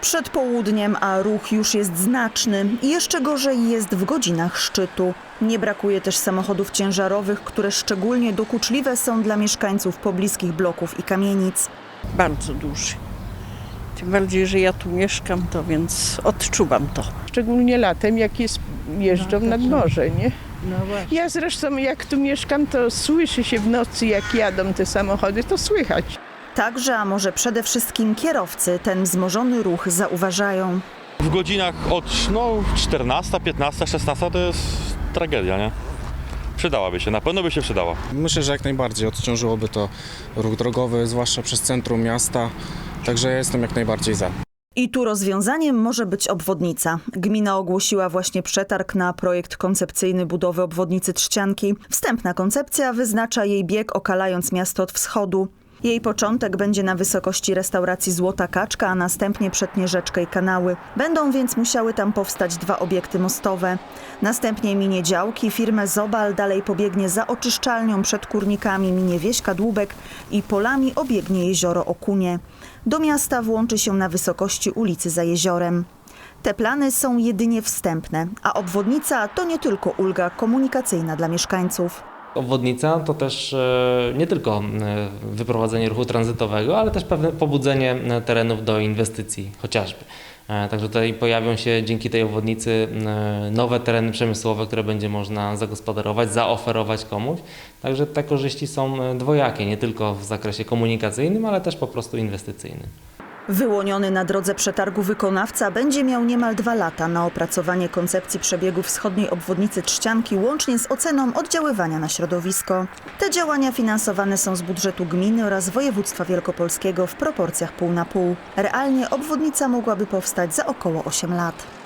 Przed południem, a ruch już jest znaczny. I Jeszcze gorzej jest w godzinach szczytu. Nie brakuje też samochodów ciężarowych, które szczególnie dokuczliwe są dla mieszkańców pobliskich bloków i kamienic. bardzo duży. Tym bardziej, że ja tu mieszkam, to więc odczuwam to. Szczególnie latem, jak jest, jeżdżą nad morze, nie? No właśnie. Ja zresztą jak tu mieszkam, to słyszy się w nocy, jak jadą te samochody, to słychać. Także, a może przede wszystkim kierowcy ten wzmożony ruch zauważają. W godzinach od no, 14, 15, 16 to jest tragedia, nie? Przydałaby się, na pewno by się przydała. Myślę, że jak najbardziej odciążyłoby to ruch drogowy, zwłaszcza przez centrum miasta. Także ja jestem jak najbardziej za. I tu rozwiązaniem może być obwodnica. Gmina ogłosiła właśnie przetarg na projekt koncepcyjny budowy obwodnicy Trzcianki. Wstępna koncepcja wyznacza jej bieg okalając miasto od wschodu. Jej początek będzie na wysokości restauracji Złota Kaczka, a następnie przetnie rzeczkę i kanały. Będą więc musiały tam powstać dwa obiekty mostowe. Następnie minie działki, firmę Zobal, dalej pobiegnie za oczyszczalnią przed kurnikami, minie wieśka Dłubek i polami obiegnie jezioro Okunie. Do miasta włączy się na wysokości ulicy za jeziorem. Te plany są jedynie wstępne, a obwodnica to nie tylko ulga komunikacyjna dla mieszkańców. Obwodnica to też e, nie tylko e, wyprowadzenie ruchu tranzytowego, ale też pewne pobudzenie e, terenów do inwestycji chociażby. Także tutaj pojawią się dzięki tej obwodnicy nowe tereny przemysłowe, które będzie można zagospodarować, zaoferować komuś. Także te korzyści są dwojakie, nie tylko w zakresie komunikacyjnym, ale też po prostu inwestycyjnym. Wyłoniony na drodze przetargu wykonawca będzie miał niemal dwa lata na opracowanie koncepcji przebiegu wschodniej obwodnicy Trzcianki łącznie z oceną oddziaływania na środowisko. Te działania finansowane są z budżetu gminy oraz województwa wielkopolskiego w proporcjach pół na pół. Realnie obwodnica mogłaby powstać za około 8 lat.